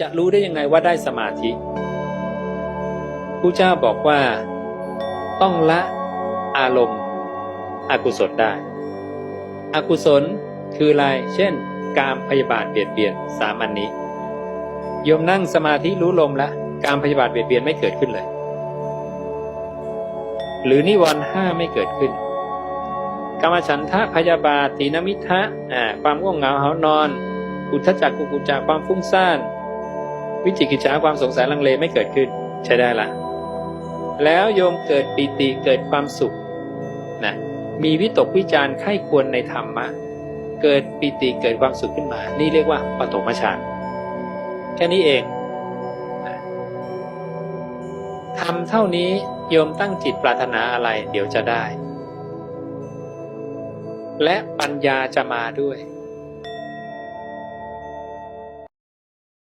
จะรู้ได้ยังไงว่าได้สมาธิพระเจ้าบอกว่า ต้องละอารมณ์อกุศลได้ อกุศลคืออะไรเช่น การพยาบาทเบียดเบียนสามอันนี้ โยมนั่งสมาธิรู้ลมแล้วการพยาบาทเบียดเบียนไม่เกิดขึ้นเลย หรือนิวรณ์ห้าไม่เกิดขึ้นกรรมฉันทะพยาบาทตีนมิทะความง่วงเหงาเหานอน อุทจักกุกุจจากความฟุ้งซ่าน วิจิกิจฉาความสงสัยลังเลไม่เกิดขึ้น ใช้ได้ละแล้วโยมเกิดปีติเกิดความสุขนะมีวิตกวิจารณ์ไข้ควรในธรรมะ เกิดปีติเกิดความสุขขึ้นมา นี่เรียกว่าปฐมฌานแค่นี้เองทำเท่านี้โยมตั้งจิตปรารถนาอะไรเดี๋ยวจะได้ และปัญญาจะมาด้วย